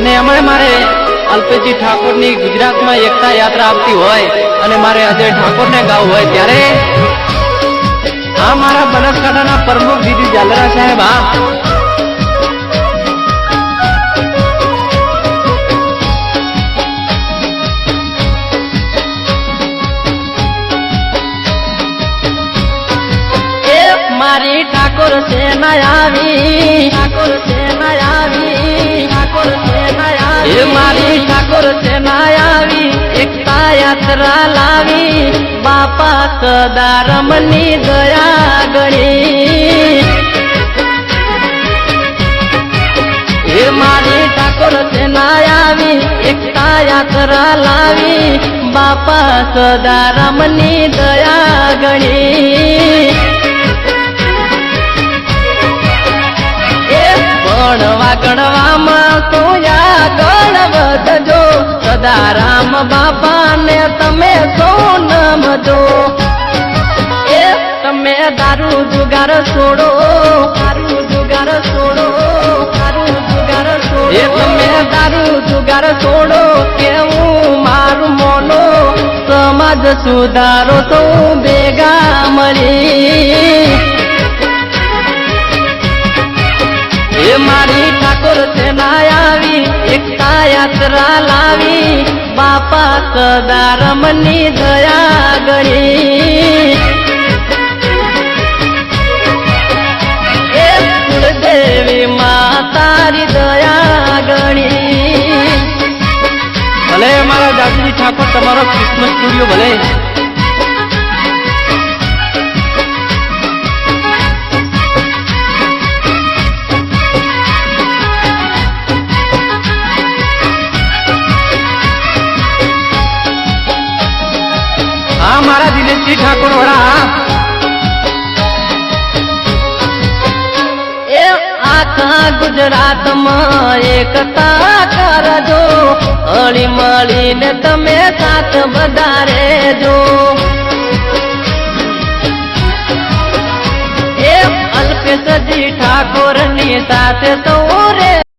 અને એમાં મારે અલ્પેશજી ઠાકોરની ગુજરાતમાં એકતા યાત્રા આવતી હોય અને મારે અજય ઠાકોરને ગાવું હોય ત્યારે આ મારા બનાસકાંઠાના પ્રમુખ દીદી જાલરા સાહેબ આ મારી ઠાકોર સેના આવી. ઠાકોર મારી ઠાકોર છે આવી, એકતા યાત્રા લાવી. બાપા સદારમની દયા ગણી. એ મારી ઠાકોર છે આવી, એકતા યાત્રા લાવી. બાપા સદારામની દયા ગણી. બાપાને તમે સોનમજો એ તમે દારૂ જુગાર છોડો. દારૂ જુગાર છોડો. દારૂ જુગાર છોડો. એ તમે દારૂ જુગાર છોડો કેવું મારું મોનો. સમાજ સુધારો તો ભેગા મળી. એ મારી ઠાકોર સેના આવી એકતા યાત્રા લાવી. બાપા સદારમની દયા ગણી. એ કુળદેવી માતારી દયા ગણી. ભલે મારા દાદુજી ઠાકોર, તમારો ક્રિસમસ સ્ટુડિયો ભલે. મારા દિનેશજી ઠાકોર વડા એ આખા ગુજરાતમાં એકતા કરજો. હળી મળીને તમે સાથ વધારે જો એ અલ્પેશજી ઠાકોરની સાથે સૌ